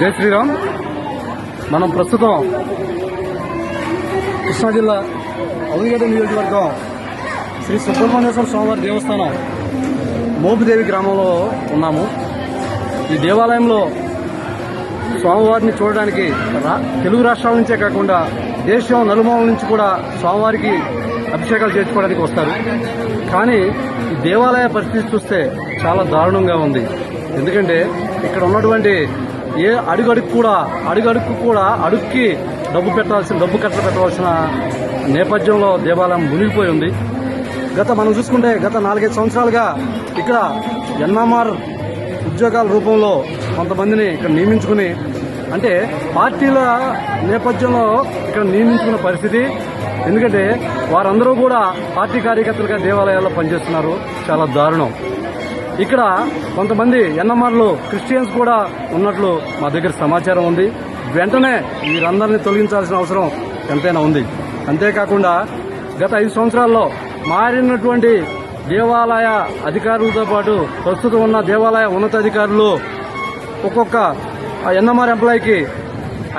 జై శ్రీరామ్. మనం ప్రస్తుతం కృష్ణా జిల్లా అవనిగడ్డ నియోజకవర్గం శ్రీ సుబ్రహ్మణ్యేశ్వర స్వామివారి దేవస్థానం మోపిదేవి గ్రామంలో ఉన్నాము. ఈ దేవాలయంలో స్వామివారిని చూడడానికి తెలుగు రాష్ట్రాల నుంచే కాకుండా దేశం నలుమూల నుంచి కూడా స్వామివారికి అభిషేకాలు చేర్చుకోవడానికి వస్తారు. కానీ ఈ దేవాలయ పరిస్థితి చూస్తే చాలా దారుణంగా ఉంది. ఎందుకంటే ఇక్కడ ఉన్నటువంటి ఏ అడుగడుగు కూడా అడుగడుగు కూడా అడుక్కి డబ్బు పెట్టాల్సిన డబ్బు కట్ట పెట్టవలసిన నేపథ్యంలో దేవాలయం మునిగిపోయి ఉంది. గత మనం చూసుకుంటే గత నాలుగైదు సంవత్సరాలుగా ఇక్కడ ఎన్ఎంఆర్ ఉద్యోగాల రూపంలో కొంతమందిని ఇక్కడ నియమించుకుని అంటే పార్టీల నేపథ్యంలో ఇక్కడ నియమించుకున్న పరిస్థితి. ఎందుకంటే వారందరూ కూడా పార్టీ కార్యకర్తలుగా దేవాలయాల్లో పనిచేస్తున్నారు. చాలా దారుణం. ఇక్కడ కొంతమంది ఎన్ఎంఆర్లు క్రిస్టియన్స్ కూడా ఉన్నట్లు మా దగ్గర సమాచారం ఉంది. వెంటనే వీరందరినీ తొలగించాల్సిన అవసరం ఎంతైనా ఉంది. అంతేకాకుండా గత ఐదు సంవత్సరాల్లో మారినటువంటి దేవాలయ అధికారులతో పాటు ప్రస్తుతం ఉన్న దేవాలయ ఉన్నతాధికారులు ఒక్కొక్క ఎన్ఎంఆర్ ఎంప్లాయీకి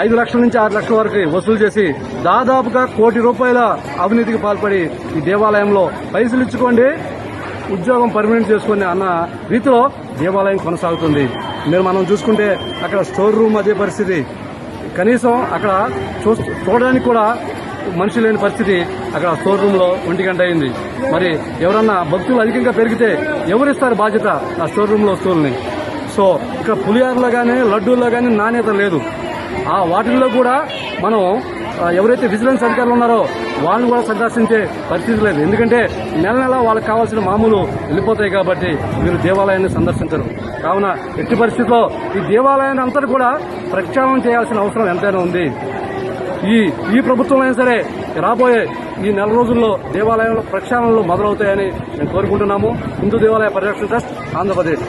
ఐదు లక్షల నుంచి ఆరు లక్షల వరకు వసూలు చేసి దాదాపుగా కోటి రూపాయల అవినీతికి పాల్పడి ఈ దేవాలయంలో పైసలు ఇచ్చుకోండి ఉద్యోగం పర్మనెంట్ చేసుకుని అన్న రీతిలో దేవాలయం కొనసాగుతుంది. మీరు మనం చూసుకుంటే అక్కడ స్టోర్ రూమ్ అదే పరిస్థితి. కనీసం అక్కడ చూ చూడడానికి కూడా మనిషి లేని పరిస్థితి అక్కడ స్టోర్ రూమ్లో ఒంటి గంట అయింది. మరి ఎవరన్నా భక్తులు అధికంగా పెరిగితే ఎవరిస్తారు బాధ్యత ఆ స్టోర్ రూమ్లో వస్తువుల్ని? సో ఇక్కడ పులిహారలో కానీ లడ్డూల్లో కానీ నాణ్యత లేదు. ఆ వాటిల్లో కూడా మనం ఎవరైతే విజిలెన్స్ అధికారులు ఉన్నారో వాళ్ళని కూడా సందర్శించే పరిస్థితి లేదు. ఎందుకంటే నెల నెల వాళ్ళకి కావాల్సిన మామూలు వెళ్ళిపోతాయి కాబట్టి మీరు దేవాలయాన్ని సందర్శించరు. కావున ఎట్టి పరిస్థితుల్లో ఈ దేవాలయాన్ని అంతా కూడా ప్రక్షాళన చేయాల్సిన అవసరం ఎంతైనా ఉంది. ఈ ఈ ప్రభుత్వం అయినా సరే రాబోయే ఈ నెల రోజుల్లో దేవాలయంలో ప్రక్షాళనలు మొదలవుతాయని మేము కోరుకుంటున్నాము. హిందూ దేవాలయ పరిరక్షణ ట్రస్ట్ ఆంధ్రప్రదేశ్.